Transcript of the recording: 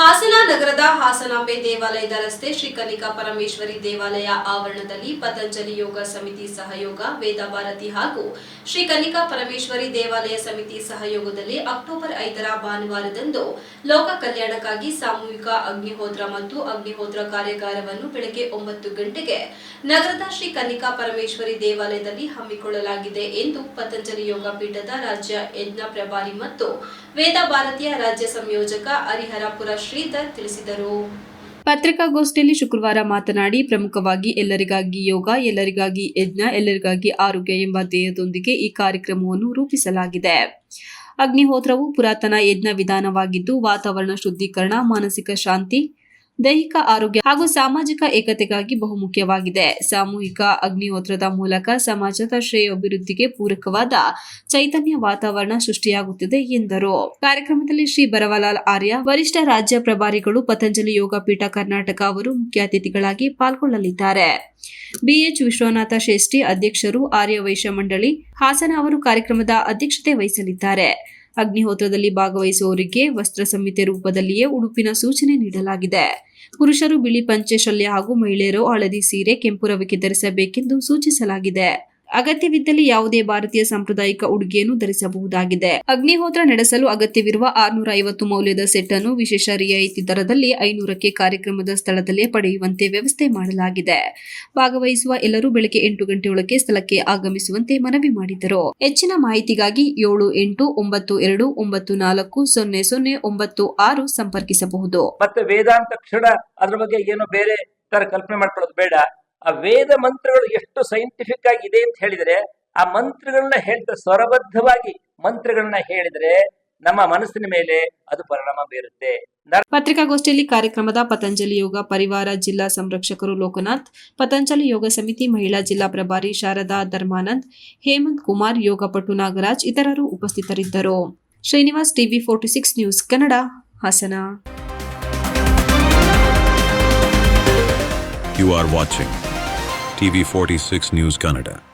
ಹಾಸನ ನಗರದ ಹಾಸನಾಂಬೆ ದೇವಾಲಯದ ರಸ್ತೆ ಶ್ರೀ ಕನಿಕಾ ಪರಮೇಶ್ವರಿ ದೇವಾಲಯ ಆವರಣದಲ್ಲಿ ಪತಂಜಲಿ ಯೋಗ ಸಮಿತಿ ಸಹಯೋಗ, ವೇದ ಭಾರತಿ ಹಾಗೂ ಶ್ರೀ ಕನಿಕಾ ಪರಮೇಶ್ವರಿ ದೇವಾಲಯ ಸಮಿತಿ ಸಹಯೋಗದಲ್ಲಿ ಅಕ್ಟೋಬರ್ ಐದರ ಭಾನುವಾರದಂದು ಲೋಕ ಕಲ್ಯಾಣಕ್ಕಾಗಿ ಸಾಮೂಹಿಕ ಅಗ್ನಿಹೋತ್ರ ಮತ್ತು ಅಗ್ನಿಹೋತ್ರ ಕಾರ್ಯಾಗಾರವನ್ನು ಬೆಳಗ್ಗೆ ಒಂಬತ್ತು ಗಂಟೆಗೆ ನಗರದ ಶ್ರೀ ಕನಿಕಾ ಪರಮೇಶ್ವರಿ ದೇವಾಲಯದಲ್ಲಿ ಹಮ್ಮಿಕೊಳ್ಳಲಾಗಿದೆ ಎಂದು ಪತಂಜಲಿ ಯೋಗ ಪೀಠದ ರಾಜ್ಯ ಯಜ್ಞ ಪ್ರಭಾರಿ ಮತ್ತು ವೇದ ಭಾರತೀಯ ರಾಜ್ಯ ಸಂಯೋಜಕ ಹರಿಹರಪುರ ಶ್ರೀಧರ್ ತಿಳಿಸಿದರು. ಪತ್ರಿಕಾಗೋಷ್ಠಿಯಲ್ಲಿ ಶುಕ್ರವಾರ ಮಾತನಾಡಿ, ಪ್ರಮುಖವಾಗಿ ಎಲ್ಲರಿಗಾಗಿ ಯೋಗ, ಎಲ್ಲರಿಗಾಗಿ ಯಜ್ಞ, ಎಲ್ಲರಿಗಾಗಿ ಆರೋಗ್ಯ ಎಂಬ ಧ್ಯೇಯದೊಂದಿಗೆ ಈ ಕಾರ್ಯಕ್ರಮವನ್ನು ರೂಪಿಸಲಾಗಿದೆ. ಅಗ್ನಿಹೋತ್ರವು ಪುರಾತನ ಯಜ್ಞ ವಿಧಾನವಾಗಿದ್ದು, ವಾತಾವರಣ ಶುದ್ಧೀಕರಣ, ಮಾನಸಿಕ ಶಾಂತಿ ದೈಹಿಕ ಆರೋಗ್ಯ ಹಾಗೂ ಸಾಮಾಜಿಕ ಏಕತೆಗಾಗಿ ಬಹುಮುಖ್ಯವಾಗಿದೆ. ಸಾಮೂಹಿಕ ಅಗ್ನಿಹೋತ್ರದ ಮೂಲಕ ಸಮಾಜದ ಶ್ರೇಯೋಭಿವೃದ್ಧಿಗೆ ಪೂರಕವಾದ ಚೈತನ್ಯ ವಾತಾವರಣ ಸೃಷ್ಟಿಯಾಗುತ್ತಿದೆ ಎಂದರು. ಕಾರ್ಯಕ್ರಮದಲ್ಲಿ ಶ್ರೀ ಬರವಲಾಲ್ ಆರ್ಯ, ವರಿಷ್ಠ ರಾಜ್ಯ ಪ್ರಭಾರಿಗಳು, ಪತಂಜಲಿ ಯೋಗ ಪೀಠ ಕರ್ನಾಟಕ ಅವರು ಮುಖ್ಯ ಅತಿಥಿಗಳಾಗಿ ಪಾಲ್ಗೊಳ್ಳಲಿದ್ದಾರೆ. ಬಿಎಚ್ ವಿಶ್ವನಾಥ ಶ್ರೇಷ್ಠಿ ಅಧ್ಯಕ್ಷರು ಆರ್ಯ ವೈಶ್ಯ ಮಂಡಳಿ ಹಾಸನ ಅವರು ಕಾರ್ಯಕ್ರಮದ ಅಧ್ಯಕ್ಷತೆ ವಹಿಸಲಿದ್ದಾರೆ. ಅಗ್ನಿಹೋತ್ರದಲ್ಲಿ ಭಾಗವಹಿಸುವವರಿಗೆ ವಸ್ತ್ರ ಸಂಹಿತೆ ರೂಪದಲ್ಲಿಯೇ ಉಡುಪಿನ ಸೂಚನೆ ನೀಡಲಾಗಿದೆ. ಪುರುಷರು ಬಿಳಿ ಪಂಚೆ ಶಲ್ಯ ಹಾಗೂ ಮಹಿಳೆಯರು ಹಳದಿ ಸೀರೆ ಕೆಂಪು ರವಿಕೆ ಧರಿಸಬೇಕೆಂದು ಸೂಚಿಸಲಾಗಿದೆ. ಅಗತ್ಯವಿದ್ದಲ್ಲಿ ಯಾವುದೇ ಭಾರತೀಯ ಸಾಂಪ್ರದಾಯಿಕ ಉಡುಗೆಯನ್ನು ಧರಿಸಬಹುದಾಗಿದೆ. ಅಗ್ನಿಹೋತ್ರ ನಡೆಸಲು ಅಗತ್ಯವಿರುವ ಆರ್ನೂರ ಐವತ್ತು ಮೌಲ್ಯದ ಸೆಟ್ ಅನ್ನು ವಿಶೇಷ ರಿಯಾಯಿತಿ ದರದಲ್ಲಿ ಐನೂರಕ್ಕೆ ಕಾರ್ಯಕ್ರಮದ ಸ್ಥಳದಲ್ಲೇ ಪಡೆಯುವಂತೆ ವ್ಯವಸ್ಥೆ ಮಾಡಲಾಗಿದೆ. ಭಾಗವಹಿಸುವ ಎಲ್ಲರೂ ಬೆಳಗ್ಗೆ ಎಂಟು ಗಂಟೆಯೊಳಗೆ ಸ್ಥಳಕ್ಕೆ ಆಗಮಿಸುವಂತೆ ಮನವಿ ಮಾಡಿದರು. ಹೆಚ್ಚಿನ ಮಾಹಿತಿಗಾಗಿ ಏಳು ಎಂಟು ಒಂಬತ್ತು ಎರಡು ಒಂಬತ್ತು ನಾಲ್ಕು ಸೊನ್ನೆ ಸೊನ್ನೆ ಒಂಬತ್ತು ಆರು ಸಂಪರ್ಕಿಸಬಹುದು. ಮತ್ತೆ ವೇದಾಂತ ಕ್ಷಣ ಅದ್ರ ಬಗ್ಗೆ ಏನೋ ಬೇರೆ ತರ ಕಲ್ಪನೆ ಮಾಡ್ಕೊಳ್ಳೋದು ಬೇಡ. ಆ ವೇದ ಮಂತ್ರಗಳು ಎಷ್ಟು ಸೈಂಟಿಫಿಕ್ ಆಗಿ ಇದೆ ಅಂತ ಹೇಳಿದ್ರೆ ಆ ಮಂತ್ರಗಳನ್ನ ಹೇಳ್ತಾ ಸ್ವರಬದ್ಧವಾಗಿ ಮಂತ್ರಗಳನ್ನ ಹೇಳಿದ್ರೆ ನಮ್ಮ ಮನಸ್ಸಿನ ಮೇಲೆ ಅದು ಪರಿಣಾಮ ಬೀರುತ್ತೆ. ಪತ್ರಿಕಾಗೋಷ್ಠಿಯಲ್ಲಿ ಕಾರ್ಯಕ್ರಮದ ಪತಂಜಲಿ ಯೋಗ ಪರಿವಾರ ಜಿಲ್ಲಾ ಸಂರಕ್ಷಕರು ಲೋಕನಾಥ್ ಪತಂಜಲಿ ಯೋಗ ಸಮಿತಿ ಮಹಿಳಾ ಜಿಲ್ಲಾ ಪ್ರಭಾರಿ ಶಾರದಾ ಧರ್ಮಾನಂದ್ ಹೇಮಂತ್ ಕುಮಾರ್ ಯೋಗಪಟು ನಾಗರಾಜ್ ಇತರರು ಉಪಸ್ಥಿತರಿದ್ದರು. Srinivas TV forty six news Kannada Hassan. You TV46 News Canada.